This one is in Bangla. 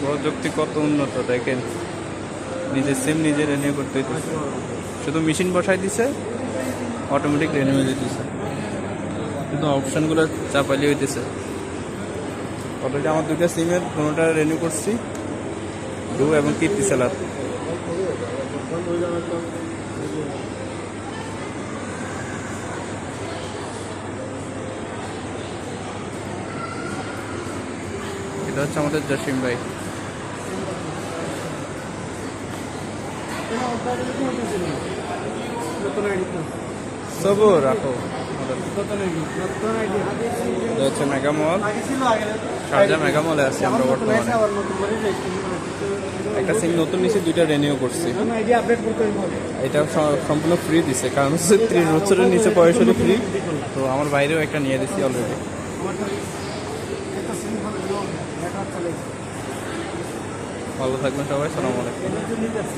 প্রযুক্তি কত উন্নত, দেখেন। নিজের সিম নিজে রেনিউ করতে হইতেছে। শুধু মেশিন বসাই দিছে অটোমেটিক রেনিউ হয়ে যেতেছে কিন্তু অপশানগুলো চাপালি হইতেছে। অলরেডি আমার দুটো সিমের কোনোটা রেনিউ করছি, দু এবং কীর্তি সেলার এটা হচ্ছে আমাদের জসিম ভাই। সবর রাখো এটা হচ্ছে মেগামল শারজা মেগামলে আছি আমরা বর্তমানে। একটা সিম নতুন নিচে দুইটা করছি। এটা সম্পূর্ণ ফ্রি দিছে কারণ হচ্ছে ত্রিশ বছরের নিচে হলে ফ্রি তো আমার বাইরেও একটা নিয়ে দিছি অলরেডি ভালো থাকবেন সবাই সালাম আলাইকুম।